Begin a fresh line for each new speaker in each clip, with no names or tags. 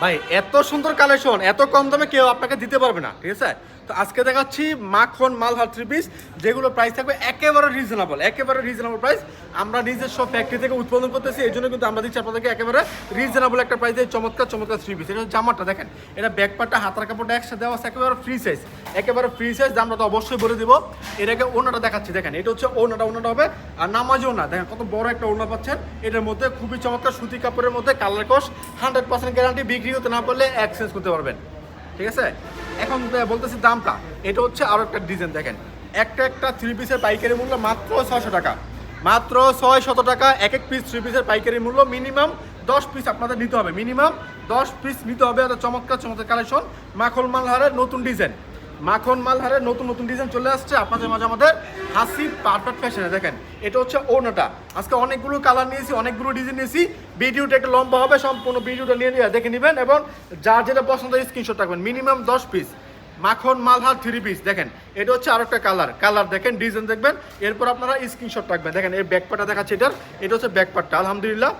ভাই এত সুন্দর কালেকশন এত কম দামে কেউ আপনাকে দিতে পারবে না ঠিক আছে? তো আজকে দেখাচ্ছি মাখন মালহার থ্রি পিস যেগুলো প্রাইস থাকবে একেবারে রিজনেবল একেবারে রিজনেবল প্রাইস আমরা নিজস্ব ফ্যাক্টরি থেকে উৎপাদন করতেছি, এই জন্য কিন্তু আমরা দিচ্ছি আপনাদেরকে একেবারে রিজনেবল একটা প্রাইসে চমৎকার চমৎকার থ্রি পিস এটা জামাটা, দেখেন। এটা ব্যাক পার্টটা হাতার কাপড়টা একসাথে দেওয়া আছে, একেবারে ফ্রি সাইজ একেবারে ফ্রি সাইজ দামটা তো অবশ্যই বলে দিব। এটাকে ওনাটা দেখাচ্ছি, দেখেন। এটা হচ্ছে ওনাটা ওনাটা হবে। আর নামাজও না দেখেন, কত বড় একটা ওনা পাচ্ছেন। এটার মধ্যে খুবই চমৎকার সুতি কাপড়ের মধ্যে কালার কোশ হান্ড্রেড পার্সেন্ট গ্যারান্টি বিক্রি করতে না পারলে এক্সচেঞ্জ করতে পারবেন। ঠিক আছে? এখন বলতেছি দামটা, এটা হচ্ছে আরও একটা ডিজাইন দেখেন। একটা একটা থ্রি পিসের পাইকারি মূল্য মাত্র ছয়শো টাকা। মাত্র ছয় শত টাকা, এক এক পিস থ্রি পিসের পাইকারি মূল্য মিনিমাম দশ পিস আপনাদের নিতে হবে। মিনিমাম দশ পিস নিতে হবে একটা চমৎকার চমৎকার কালেকশন মাখল মালহারের নতুন ডিজাইন মাখন মালহারের নতুন নতুন ডিজাইন চলে আসছে। আপনাদের মাঝে আমাদের হাসি পারফেক্ট ফ্যাশনে দেখেন, এটা হচ্ছে ওনাটা আজকে অনেকগুলো কালার নিয়েছি, অনেকগুলো ডিজাইন নিয়েছি। ভিডিওটা একটু লম্বা হবে, সম্পূর্ণ ভিডিওটা নিয়ে নিয়ে দেখে নেবেন এবং যার যেটা পছন্দ স্ক্রিনশট রাখবেন। মিনিমাম দশ পিস মাখন মালহার থ্রি পিস দেখেন, এটা হচ্ছে আর একটা কালার কালার দেখেন ডিজাইন দেখবেন। এরপর আপনারা স্ক্রিনশট রাখবেন। দেখেন, এই ব্যাকপাটা দেখাচ্ছে এটার। এটা হচ্ছে ব্যাকপাটটা আলহামদুলিল্লাহ।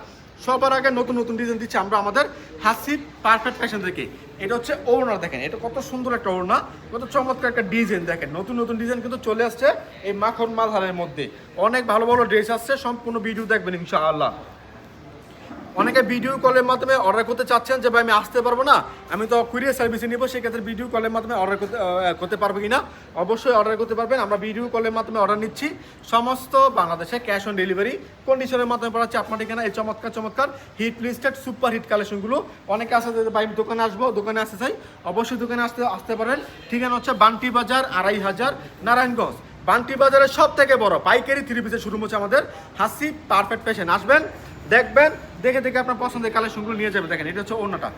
সবার আগে নতুন নতুন ডিজাইন দিচ্ছি আমরা আমাদের হাসিব পারফেক্ট ফ্যাশন থেকে এটা হচ্ছে ওড়না দেখেন, এটা কত সুন্দর একটা ওড়না, কত চমৎকার একটা ডিজাইন দেখেন। নতুন নতুন ডিজাইন কিন্তু চলে আসছে এই মাখন মালহারের মধ্যে। অনেক ভালো ভালো ড্রেস আসছে, সম্পূর্ণ ভিডিও দেখবেন ইনশাআল্লাহ। অনেকে ভিডিও কলের মাধ্যমে অর্ডার করতে চাচ্ছেন যে, ভাই, আমি আসতে পারব না। আমি তো কুরিয়ার সার্ভিসে নিব, সেক্ষেত্রে ভিডিও কলের মাধ্যমে অর্ডার করতে করতে পারব কিনা? অবশ্যই অর্ডার করতে পারবেন। আমরা ভিডিও কলের মাধ্যমে অর্ডার নিচ্ছি। সমস্ত বাংলাদেশে ক্যাশ অন ডেলিভারি কন্ডিশনের মাধ্যমে পড়াচ্ছি আপনার এখানে এই চমৎকার চমৎকার হিট লিস্টেড সুপার হিট কালেকশনগুলো অনেকে আসে ভাই, আমি দোকানে আসব, দোকানে আসতে চাই। অবশ্যই দোকানে আসতে আসতে পারেন। ঠিকানা হচ্ছে বান্টি বাজার, আড়াই হাজার, নারায়ণগঞ্জ। বান্টি বাজারের সব থেকে বড় পাইকারি থ্রি পিসের শুরু হচ্ছে আমাদের হাসি পারফেক্ট ফ্যাশন আসবেন দেখবেন, দেখে দেখে আপনার পছন্দের কালেকশনগুলো নিয়ে যাবেন দেখেন, এটা হচ্ছে ওড়নাটা।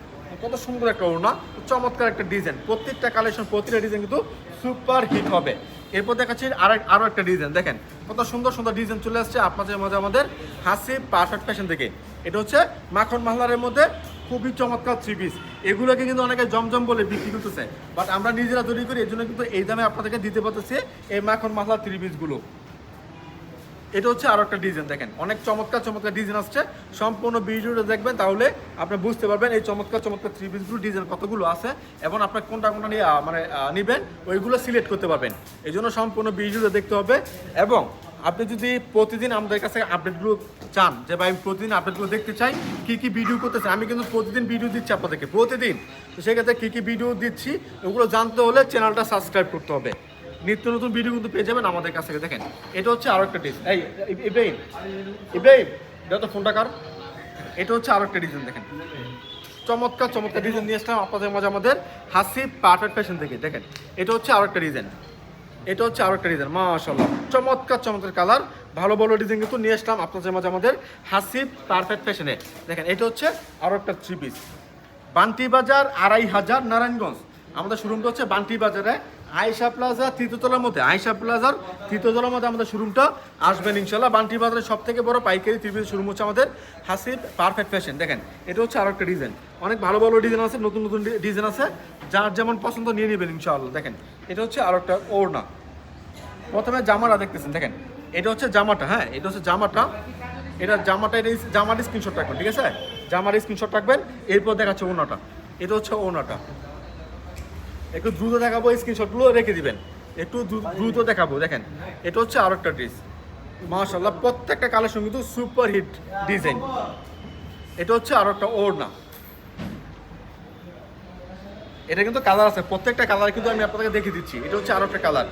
কত সুন্দর একটা ওড়না, চমৎকার একটা ডিজাইন প্রত্যেকটা কালেকশন প্রতিটা ডিজাইন কিন্তু সুপার হিট হবে। এরপর দেখাচ্ছি আর আরও একটা ডিজাইন দেখেন, কত সুন্দর সুন্দর ডিজাইন চলে আসছে আপনাদের মাঝে আমাদের হাসি পারফেক্ট ফ্যাশন থেকে। এটা হচ্ছে মাখন মাহলারের মধ্যে খুবই চমৎকার থ্রি পিস এগুলোকে কিন্তু অনেকে জমজম বলে বিক্রি করতেছে। বাট আমরা নিজেরা তৈরি করি এই জন্য কিন্তু এই দামে আপনাদেরকে দিতে পারতেছি এই মাখন মাহলার থ্রি পিসগুলো এটা হচ্ছে আরও একটা ডিজাইন দেখেন। অনেক চমৎকার চমৎকার ডিজাইন আসছে। সম্পূর্ণ ভিডিওটা দেখবেন, তাহলে আপনি বুঝতে পারবেন এই চমৎকার চমৎকার থ্রি পিসগুলো ডিজাইন কতগুলো আছে এবং আপনার কোনটা কোনটা নিয়ে মানে নিবেন, ওইগুলো সিলেক্ট করতে পারবেন। এই জন্য সম্পূর্ণ ভিডিওটা দেখতে হবে এবং আপনি যদি প্রতিদিন আমাদের কাছে আপডেটগুলো চান, যে ভাই আমি প্রতিদিন আপডেটগুলো দেখতে চাই, কি কি ভিডিও করতে চাই আমি কিন্তু প্রতিদিন ভিডিও দিচ্ছি আপনাদেরকে, প্রতিদিন। তো সেক্ষেত্রে কী কী ভিডিও দিচ্ছি, ওগুলো জানতে হলে চ্যানেলটা সাবস্ক্রাইব করতে হবে। নিত্য নতুন ভিডিও কিন্তু পেয়ে যাবেন আমাদের কাছ থেকে। দেখেন, এটা হচ্ছে আরও একটা ডিজাইন এই ইব্রাহিম ইব্রাহিম, এটা তো ফোনটা কার? এটা হচ্ছে আরও একটা ডিজাইন দেখেন। চমৎকার চমৎকার ডিজাইন নিয়ে আসলাম আপনাদের মাঝে আমাদের হাসি পারফেক্ট ফ্যাশন থেকে। দেখেন, এটা হচ্ছে আরও একটা ডিজাইন এটা হচ্ছে আরও একটা ডিজাইন মাশাল্লাহ চমৎকার চমৎকার কালার ভালো ভালো ডিজাইন কিন্তু নিয়ে আসলাম আপনাদের মাঝে আমাদের হাসি পারফেক্ট ফ্যাশনে দেখেন, এটা হচ্ছে আরও একটা থ্রি পিস বান্টি বাজার আড়াই হাজার নারায়ণগঞ্জ। আমাদের শোরুমটা হচ্ছে বান্টি বাজারে আয়সা প্লাজা তৃতীয়তলার মধ্যে। আয়সা প্লাজার তৃতীয়তলার মধ্যে আমাদের শোরুমটা আসবেন ইনশাল্লাহ বান্টি বাজারের সব থেকে বড় পাইকারি ত্রিপুর শোরুম হচ্ছে আমাদের হাসিব পারফেক্ট ফ্যাশন দেখেন, এটা হচ্ছে আরও একটা ডিজাইন অনেক ভালো ভালো ডিজাইন আছে, নতুন নতুন ডিজাইন আছে। যার যেমন পছন্দ নিয়ে নেবেন ইনশাআল্লাহ। দেখেন, এটা হচ্ছে আরও একটা ওড়না। প্রথমে জামাটা দেখতেছেন, দেখেন। এটা হচ্ছে জামাটা হ্যাঁ এটা হচ্ছে জামাটা। এটা জামাটা, এটা জামার স্ক্রিনশট রাখবেন, ঠিক আছে? জামার স্ক্রিনশট রাখবেন, এরপর দেখাচ্ছে ওনাটা এটা হচ্ছে ওনাটা একটু দ্রুত দেখাবো স্ক্রিনশটগুলো রেখে দিবেন। একটু দ্রুত দেখাবো, দেখেন। এটা হচ্ছে আরও একটা ড্রেস মাশাল্লাহ প্রত্যেকটা কালেকশন কিন্তু সুপার হিট ডিজাইন এটা হচ্ছে আরও একটা ওড়না। এটা কিন্তু কালার আছে, প্রত্যেকটা কালার কিন্তু আমি আপনাদেরকে দেখিয়ে দিচ্ছি। এটা হচ্ছে আরও একটা কালার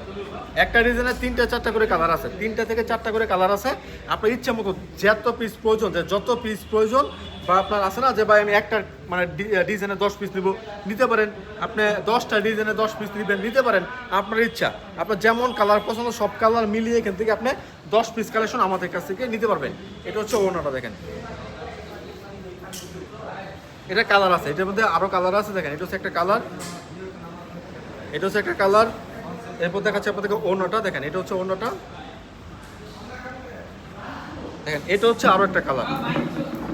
একটা ডিজাইনের তিনটা, চারটা করে কালার আছে। তিনটা থেকে চারটা করে কালার আছে। আপনার ইচ্ছা মতো যত পিস প্রয়োজন, যে যত পিস প্রয়োজন, বা আপনার আছে না যে, ভাই, আমি একটা মানে ডিজাইনে দশ পিস নিব। নিতে পারেন। আপনি দশটা ডিজাইনে দশ পিস নেবেন, নিতে পারেন। আপনার ইচ্ছা। আপনার যেমন কালার পছন্দ, সব কালার মিলিয়ে এখান থেকে আপনি দশ পিস কালেকশন আমাদের কাছ থেকে নিতে পারবেন। এটা হচ্ছে ওনাটা দেখেন। এটা কালার আছে, এটার মধ্যে আরও কালার আছে দেখেন, এটা হচ্ছে একটা কালার এটা হচ্ছে একটা কালার এরপর দেখাচ্ছে আপনাদেরকে অন্যটা দেখেন, এটা হচ্ছে অন্যটা দেখেন, এটা হচ্ছে আরও একটা কালার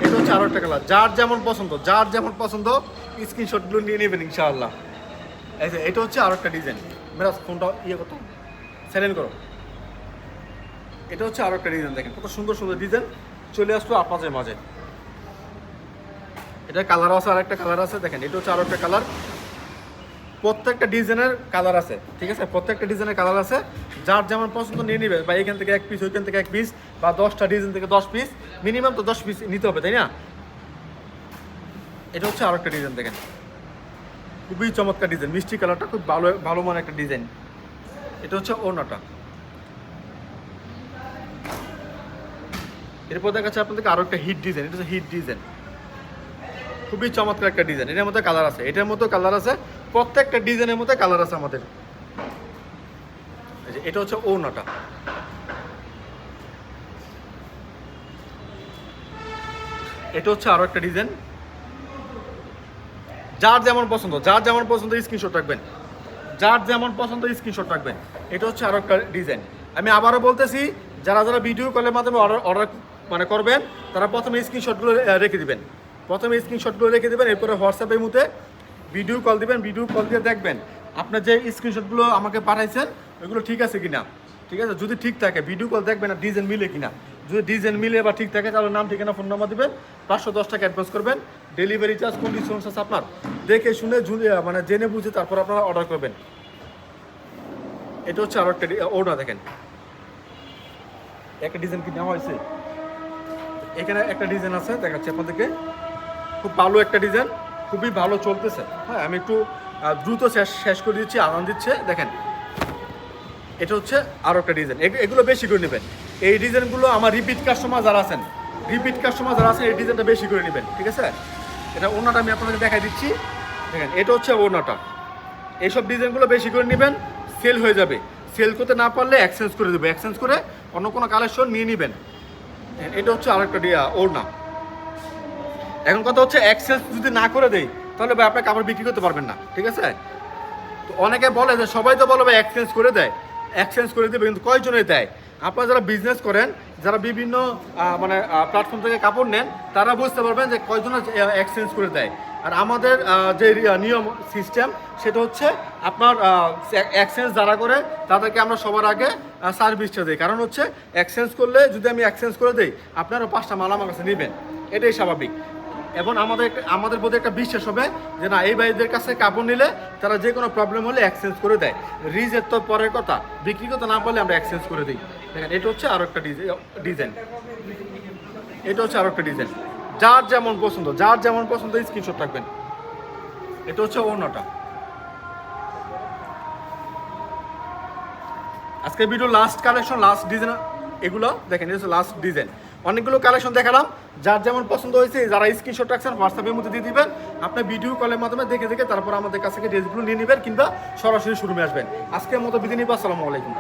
এটা হচ্ছে আরও একটা কালার যার যেমন পছন্দ, যার যেমন পছন্দ স্ক্রিনশটগুলো নিয়ে নেবেন ইনশাআল্লাহ। এটা হচ্ছে আরও একটা ডিজাইন মেরাজ ফোনটা ইয়ে করতো সাইলেন্ট করো। এটা হচ্ছে আরও একটা ডিজাইন দেখেন, কত সুন্দর সুন্দর ডিজাইন চলে আসলো আপনাদের মাঝে। এটা কালার আছে আর একটা কালার আছে, দেখেন, এটা হচ্ছে আরও একটা কালার প্রত্যেকটা ডিজাইনের কালার আছে, ঠিক আছে? প্রত্যেকটা ডিজাইনের কালার আছে। যার যেমন পছন্দ নিয়ে নিবে, বা এখান থেকে এক পিস ওইখান থেকে এক পিস বা দশটা ডিজাইন থেকে দশ পিস মিনিমাম তো দশ পিস নিতে হবে, তাই না? এটা হচ্ছে আরও একটা ডিজাইন, দেখেন। খুবই চমৎকার ডিজাইন, মিষ্টি কালারটা খুব ভালো ভালো মানের একটা ডিজাইন। এটা হচ্ছে ওনাটা এরপর দেখা যাচ্ছে আপনাদেরকে আরও একটা হিট ডিজাইন এটা হচ্ছে হিট ডিজাইন খুবই চমৎকার একটা ডিজাইন এটার মধ্যে কালার আছে। এটার মধ্যে কালার আছে। প্রত্যেকটা ডিজাইনের মধ্যে কালার আছে আমাদের। এটা হচ্ছে ওনাটা এটা হচ্ছে আরও একটা ডিজাইন যার যেমন পছন্দ, যার যেমন পছন্দ স্ক্রিনশট রাখবেন। যার যেমন পছন্দ স্ক্রিনশট রাখবেন। এটা হচ্ছে আরও একটা ডিজাইন আমি আবারও বলতেছি, যারা যারা ভিডিও কলের মাধ্যমে অর্ডার অর্ডার মানে করবেন, তারা প্রথমে স্ক্রিনশটগুলো রেখে দিবেন। প্রথমে স্ক্রিনশটগুলো রেখে দেবেন, এরপরে হোয়াটসঅ্যাপের মধ্যে ভিডিও কল দিবেন ভিডিও কল দিয়ে দেখবেন আপনার যে স্ক্রিনশটগুলো আমাকে পাঠাইছেন, ওইগুলো ঠিক আছে কিনা? ঠিক আছে? যদি ঠিক থাকে ভিডিও কল দেখবেন আর ডিজাইন মিলে কিনা? যদি ডিজাইন মিলে বা ঠিক থাকে, তাহলে নাম, ঠিকানা ফোন নাম্বার দিবেন, পাঁচশো দশ টাকা অ্যাডভান্স করবেন ডেলিভারি চার্জ কন্ডিশনস আছে আপনার? দেখে শুনে মানে জেনে বুঝে তারপর আপনারা অর্ডার করবেন। এটা হচ্ছে আরও একটা দেখেন। একটা ডিজাইন কি নেওয়া হয়েছে? এখানে একটা ডিজাইন আছে, দেখাচ্ছি আপনাদেরকে। খুব ভালো একটা ডিজাইন খুবই ভালো চলতেছে। হ্যাঁ আমি একটু দ্রুত শেষ শেষ করে দিচ্ছি আনন্দ দিচ্ছে। দেখেন, এটা হচ্ছে আরও একটা ডিজাইন এগুলো বেশি করে নেবেন। এই ডিজাইনগুলো আমার রিপিট কাস্টমার যারা আছেন রিপিট কাস্টমার যারা আছেন, এই ডিজাইনটা বেশি করে নেবেন, ঠিক আছে? এটা ওনাটা আমি আপনাদের দেখাই দিচ্ছি। দেখেন, এটা হচ্ছে ওনাটা। এইসব ডিজাইনগুলো বেশি করে নেবেন সেল হয়ে যাবে। সেল করতে না পারলে এক্সচেঞ্জ করে দেবে। এক্সচেঞ্জ করে অন্য কোনো কালেকশন নিয়ে নেবেন। এটা হচ্ছে আরেকটা ডিয়া ওড়না। এখন কথা হচ্ছে এক্সচেঞ্জ যদি না করে দেই, তাহলে ভাই আপনার কাপড় বিক্রি করতে পারবেন না, ঠিক আছে? তো অনেকে বলে যে, সবাই তো বলে ভাই এক্সচেঞ্জ করে দেয়। এক্সচেঞ্জ করে দেবে, কিন্তু কয়জনে দেয়? আপনারা যারা বিজনেস করেন, যারা বিভিন্ন মানে প্ল্যাটফর্ম থেকে কাপড় নেন, তারা বুঝতে পারবেন যে কয়জনে এক্সচেঞ্জ করে দেয়। আর আমাদের যে নিয়ম সিস্টেম সেটা হচ্ছে আপনার এক্সচেঞ্জ যারা করে, তাদেরকে আমরা সবার আগে সার্ভিসটা দিই। কারণ হচ্ছে এক্সচেঞ্জ করলে যদি আমি এক্সচেঞ্জ করে দিই আপনারও পাঁচটা মাল আমার কাছে নেবেন। এটাই স্বাভাবিক। এবং আমাদের আমাদের প্রতি একটা বিশ্বাস হবে যে না, এই ভাইদের কাছে কাপড় নিলে তারা যে কোনো প্রবলেম হলে এক্সচেঞ্জ করে দেয়। রিজের তো পরের কথা বিক্রি করতে না পারলে আমরা এক্সচেঞ্জ করে দিই। দেখেন, এটা হচ্ছে আরও একটা ডিজাইন। এটা হচ্ছে আরও একটা ডিজাইন। যার যেমন পছন্দ, যার যেমন পছন্দ স্ক্রিনশট রাখবেন। এটা হচ্ছে অন্যটা। আজকে video last collection last design এগুলো দেখেন, এটা হচ্ছে লাস্ট ডিজাইন অনেকগুলো কালেকশন দেখালাম। যার যেমন পছন্দ হয়েছে, যারা স্ক্রিনশট রাখছেন হোয়াটসঅ্যাপের মধ্যে দিয়ে দিবেন। আপনার ভিডিও কলের মাধ্যমে দেখে দেখে তারপর আমাদের কাছ থেকে ড্রেসগুলো নিয়ে নেবেন কিংবা সরাসরি শুরুমে আসবেন। আজকের মতো বিদিনী আসসালামু আলাইকুম।